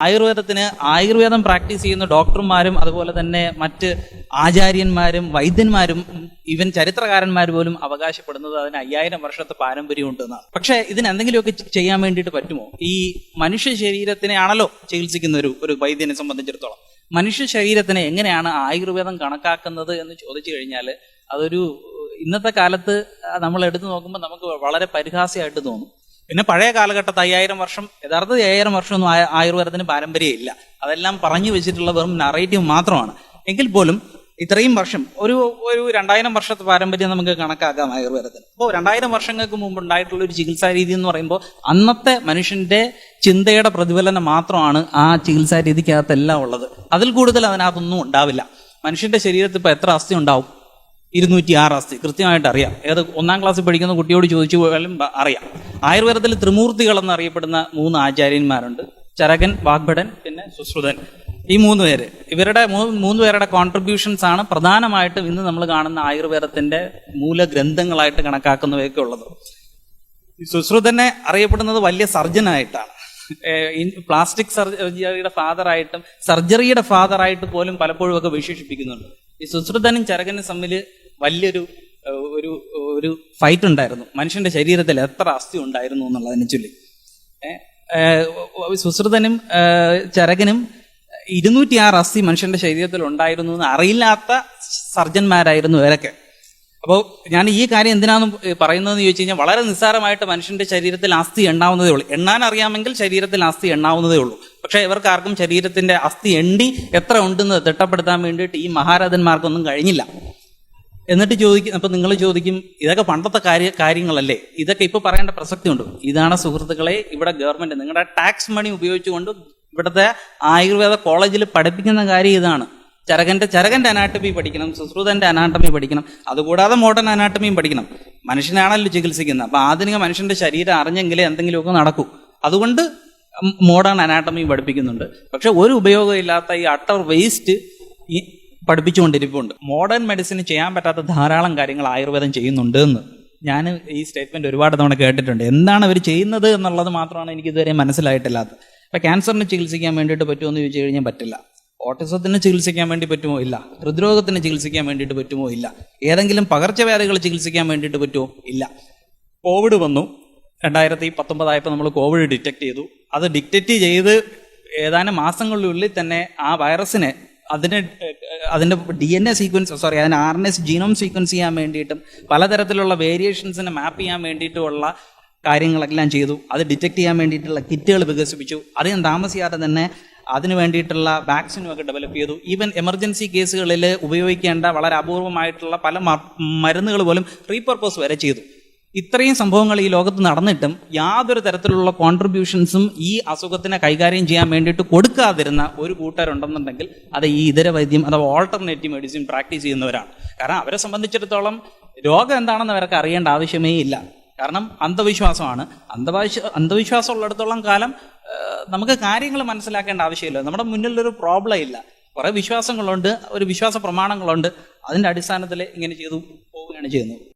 ആയുർവേദത്തിന് ആയുർവേദം പ്രാക്ടീസ് ചെയ്യുന്ന ഡോക്ടർമാരും അതുപോലെ തന്നെ മറ്റ് ആചാര്യന്മാരും വൈദ്യന്മാരും ഈവൻ ചരിത്രകാരന്മാർ പോലും അവകാശപ്പെടുന്നത് അതിന് അയ്യായിരം വർഷത്തെ പാരമ്പര്യം ഉണ്ടെന്നാണ് പക്ഷേ ഇതിന് എന്തെങ്കിലുമൊക്കെ ചെയ്യാൻ വേണ്ടിയിട്ട് പറ്റുമോ? ഈ മനുഷ്യ ശരീരത്തിനെ ആണല്ലോ ചികിത്സിക്കുന്ന ഒരു ഒരു വൈദ്യനെ സംബന്ധിച്ചിടത്തോളം. മനുഷ്യ ശരീരത്തിനെ എങ്ങനെയാണ് ആയുർവേദം കണക്കാക്കുന്നത് എന്ന് ചോദിച്ചു കഴിഞ്ഞാൽ അതൊരു ഇന്നത്തെ കാലത്ത് നമ്മൾ എടുത്തു നോക്കുമ്പോൾ നമുക്ക് വളരെ പരിഹാസ്യമായിട്ട് തോന്നും. പിന്നെ പഴയ കാലഘട്ടത്ത് അയ്യായിരം വർഷം യഥാർത്ഥത്തിൽ അയ്യായിരം വർഷമൊന്നും ആയ- ആയുർവേദത്തിന് പാരമ്പര്യം ഇല്ല. അതെല്ലാം പറഞ്ഞു വെച്ചിട്ടുള്ള വെറും നറേറ്റീവ് മാത്രമാണ്. എങ്കിൽ പോലും ഇത്രയും വർഷം ഒരു ഒരു രണ്ടായിരം വർഷത്തെ പാരമ്പര്യം നമുക്ക് കണക്കാക്കാം ആയുർവേദത്തിന്. അപ്പോൾ രണ്ടായിരം വർഷങ്ങൾക്ക് മുമ്പ് ഉണ്ടായിട്ടുള്ള ഒരു ചികിത്സാ രീതി എന്ന് പറയുമ്പോൾ അന്നത്തെ മനുഷ്യന്റെ ചിന്തയുടെ പ്രതിഫലനം മാത്രമാണ് ആ ചികിത്സാ രീതിക്കകത്തെല്ലാം ഉള്ളത്. അതിൽ കൂടുതൽ അതിനകത്തൊന്നും ഉണ്ടാവില്ല. മനുഷ്യന്റെ ശരീരത്തിൽ ഇപ്പോൾ എത്ര അസ്ഥി ഉണ്ടാവും? ഇരുന്നൂറ്റി ആറ് അസ്ഥി കൃത്യമായിട്ട് അറിയാം. ഏത് ഒന്നാം ക്ലാസ്സിൽ പഠിക്കുന്ന കുട്ടിയോട് ചോദിച്ചു പോയാലും അറിയാം. ആയുർവേദത്തിൽ ത്രിമൂർത്തികൾ എന്നറിയപ്പെടുന്ന മൂന്ന് ആചാര്യന്മാരുണ്ട്. ചരകൻ വാഗ്ഭടൻ പിന്നെ സുശ്രുതൻ. ഈ മൂന്ന് പേര്. ഇവരുടെ മൂന്ന് പേരുടെ കോൺട്രിബ്യൂഷൻസ് ആണ് പ്രധാനമായിട്ടും ഇന്ന് നമ്മൾ കാണുന്ന ആയുർവേദത്തിന്റെ മൂലഗ്രന്ഥങ്ങളായിട്ട് കണക്കാക്കുന്നവയൊക്കെ ഉള്ളത്. സുശ്രുതനെ അറിയപ്പെടുന്നത് വലിയ സർജനായിട്ടാണ്. പ്ലാസ്റ്റിക് സർജറിയുടെ ഫാദറായിട്ടും സർജറിയുടെ ഫാദറായിട്ട് പോലും പലപ്പോഴും ഒക്കെ വിശേഷിപ്പിക്കുന്നുണ്ട്. ഈ സുശ്രുതനും ചരകനും തമ്മിൽ വലിയൊരു ഒരു ഫൈറ്റ് ഉണ്ടായിരുന്നു. മനുഷ്യന്റെ ശരീരത്തിൽ എത്ര അസ്ഥി ഉണ്ടായിരുന്നു എന്നുള്ളതിനെ ചൊല്ലി. സുശ്രുതനും ചരകനും ചരകനും ഇരുന്നൂറ്റിയാറ് അസ്ഥി മനുഷ്യന്റെ ശരീരത്തിൽ ഉണ്ടായിരുന്നു എന്ന് അറിയില്ലാത്ത സർജന്മാരായിരുന്നു ഇവരൊക്കെ. അപ്പോൾ ഞാൻ ഈ കാര്യം എന്തിനാന്ന് പറയുന്നതെന്ന് ചോദിച്ചു കഴിഞ്ഞാൽ വളരെ നിസ്സാരമായിട്ട് മനുഷ്യന്റെ ശരീരത്തിൽ അസ്ഥി എണ്ണാവുന്നതേ ഉള്ളൂ. എണ്ണാൻ അറിയാമെങ്കിൽ ശരീരത്തിൽ അസ്ഥി എണ്ണാവുന്നതേ ഉള്ളൂ. പക്ഷേ ഇവർക്ക് ആർക്കും ശരീരത്തിന്റെ അസ്ഥി എണ്ണി എത്ര ഉണ്ടെന്ന് തിട്ടപ്പെടുത്താൻ വേണ്ടിയിട്ട് ഈ മഹാരാജന്മാർക്കൊന്നും കഴിഞ്ഞില്ല. എന്നിട്ട് ചോദിക്കും അപ്പൊ നിങ്ങൾ ചോദിക്കും ഇതൊക്കെ പണ്ടത്തെ കാര്യ കാര്യങ്ങളല്ലേ? ഇതൊക്കെ ഇപ്പൊ പറയേണ്ട പ്രസക്തി ഉണ്ട് ഇതാണ് സുഹൃത്തുക്കളെ ഇവിടെ ഗവൺമെന്റ് നിങ്ങളുടെ ടാക്സ് മണി ഉപയോഗിച്ചുകൊണ്ട് ഇവിടുത്തെ ആയുർവേദ കോളേജിൽ പഠിപ്പിക്കുന്ന കാര്യം ഇതാണ്. ചരകന്റെ ചരകന്റെ അനാട്ടമി പഠിക്കണം സുശ്രുതന്റെ അനാട്ടമി പഠിക്കണം അതുകൂടാതെ മോഡേൺ അനാട്ടമിയും പഠിക്കണം. മനുഷ്യനാണല്ലോ ചികിത്സിക്കുന്നത്. അപ്പൊ ആധുനിക മനുഷ്യന്റെ ശരീരം അറിഞ്ഞെങ്കിലേ എന്തെങ്കിലുമൊക്കെ നടക്കൂ. അതുകൊണ്ട് മോഡേൺ അനാട്ടമി പഠിപ്പിക്കുന്നുണ്ട്. പക്ഷെ ഒരു ഉപയോഗമില്ലാത്ത ഈ അട്ടർ വേസ്റ്റ് ഈ പഠിപ്പിച്ചുകൊണ്ടിരിപ്പുണ്ട്. മോഡേൺ മെഡിസിന് ചെയ്യാൻ പറ്റാത്ത ധാരാളം കാര്യങ്ങൾ ആയുർവേദം ചെയ്യുന്നുണ്ട് എന്ന് ഞാൻ ഈ സ്റ്റേറ്റ്മെന്റ് ഒരുപാട് തവണ കേട്ടിട്ടുണ്ട്. എന്താണ് അവർ ചെയ്യുന്നത് എന്നുള്ളത് മാത്രമാണ് എനിക്ക് ഇതുവരെ മനസ്സിലായിട്ടില്ലാത്തത്. ഇപ്പൊ ക്യാൻസറിന് ചികിത്സിക്കാൻ വേണ്ടിയിട്ട് പറ്റുമോ എന്ന് ചോദിച്ചു കഴിഞ്ഞാൽ പറ്റില്ല. ഓട്ടിസത്തിന് ചികിത്സിക്കാൻ വേണ്ടി പറ്റുമോ? ഇല്ല. ഹൃദ്രോഗത്തിന് ചികിത്സിക്കാൻ വേണ്ടിയിട്ട് പറ്റുമോ? ഇല്ല. ഏതെങ്കിലും പകർച്ചവ്യാധികൾ ചികിത്സിക്കാൻ വേണ്ടിയിട്ട് പറ്റുമോ? ഇല്ല. കോവിഡ് വന്നു. രണ്ടായിരത്തി പത്തൊമ്പതായപ്പോൾ നമ്മൾ കോവിഡ് ഡിറ്റക്ട് ചെയ്തു. അത് ഡിറ്റക്ട് ചെയ്ത് ഏതാനും മാസങ്ങളിലുള്ളിൽ തന്നെ ആ വൈറസിനെ അതിന് ഏഹ്, അതിന്റെ D N A sequence sorry അതിന് R N S genome sequence ചെയ്യാൻ വേണ്ടിയിട്ടും പലതരത്തിലുള്ള വേരിയേഷൻസിനെ മാപ്പ് ചെയ്യാൻ വേണ്ടിയിട്ടുമുള്ള കാര്യങ്ങളെല്ലാം ചെയ്തു. അത് ഡിറ്റക്ട് ചെയ്യാൻ വേണ്ടിയിട്ടുള്ള കിറ്റുകൾ വികസിപ്പിച്ചു. അധികം താമസിയാതെ തന്നെ അതിന് വേണ്ടിയിട്ടുള്ള വാക്സിനും ഒക്കെ ഡെവലപ്പ് ചെയ്തു. ഈവൻ എമർജൻസി കേസുകളിൽ ഉപയോഗിക്കേണ്ട വളരെ അപൂർവമായിട്ടുള്ള പല മരുന്നുകൾ പോലും റീപർപ്പസ് വരെ ചെയ്തു. ഇത്രയും സംഭവങ്ങൾ ഈ ലോകത്ത് നടന്നിട്ടും യാതൊരു തരത്തിലുള്ള കോൺട്രിബ്യൂഷൻസും ഈ അസുഖത്തിനെ കൈകാര്യം ചെയ്യാൻ വേണ്ടിയിട്ട് കൊടുക്കാതിരുന്ന ഒരു കൂട്ടരുണ്ടെന്നുണ്ടെങ്കിൽ അത് ഈ ഇതര വൈദ്യം അഥവാ ഓൾട്ടർനേറ്റീവ് മെഡിസിൻ പ്രാക്ടീസ് ചെയ്യുന്നവരാണ്. കാരണം അവരെ സംബന്ധിച്ചിടത്തോളം രോഗം എന്താണെന്ന് അവർക്ക് അറിയേണ്ട ആവശ്യമേ ഇല്ല. കാരണം അന്ധവിശ്വാസമാണ്. അന്ധവിശ്വ അന്ധവിശ്വാസം ഉള്ളിടത്തോളം കാലം നമുക്ക് കാര്യങ്ങൾ മനസ്സിലാക്കേണ്ട ആവശ്യമില്ല. നമ്മുടെ മുന്നിലൊരു പ്രോബ്ലം ഇല്ല. കുറെ വിശ്വാസങ്ങളുണ്ട് ഒരു വിശ്വാസ പ്രമാണങ്ങളുണ്ട്. അതിന്റെ അടിസ്ഥാനത്തിൽ ഇങ്ങനെ ചെയ്തു പോവുകയാണ് ചെയ്യുന്നത്.